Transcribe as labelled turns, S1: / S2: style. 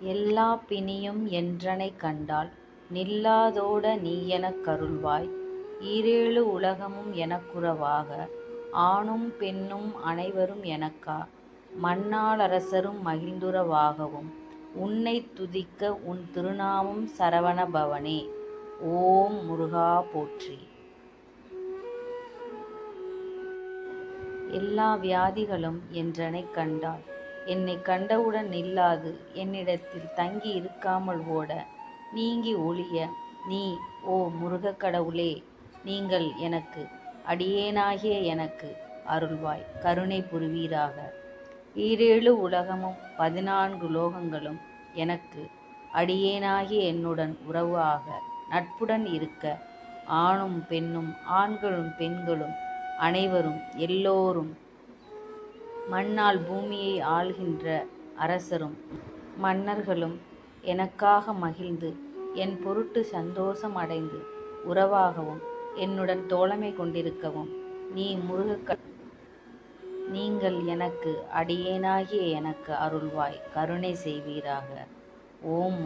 S1: எல்லா பிணியும் என்றனைக் கண்டால் நில்லாதோட நீயெனக் கருள்வாய் ஈரேழு உலகமும் எனக்குறவாக ஆணும் பெண்ணும் அனைவரும் எனக்கா மன்னாளரசரும் மகிழ்ந்துறவாகவும் உன்னைத் துதிக்க உன் திருநாமம் சரவண பவனே. ஓம் முருகா போற்றி. எல்லா வியாதிகளும் என்றனைக் கண்டால் என்னை கண்டவுடன் நில்லாது. என்னிடத்தில் தங்கி இருக்காமல் ஓட. நீங்கி ஒழிய நீ ஓ முருகக் கடவுளே நீங்கள் எனக்கு அடியேனாகிய எனக்கு அருள்வாய். கருணை புரிவீராக. ஈரேழு உலகமும் பதினான்கு லோகங்களும் எனக்கு அடியேனாகிய என்னுடன் உறவு ஆக நட்புடன் இருக்க. ஆணும் பெண்ணும் ஆண்களும் பெண்களும் அனைவரும் எல்லோரும் மண்ணால் பூமியை ஆள்கின்ற அரசரும் மன்னர்களும் எனக்காக மகிழ்ந்து என் பொருட்டு சந்தோஷம் அடைந்து உறவாகவும் என்னுடன் தோழமை கொண்டிருக்கவும் நீ முருகக்க நீங்கள் எனக்கு அடியேனாகிய எனக்கு அருள்வாய் கருணை செய்வீராக. ஓம்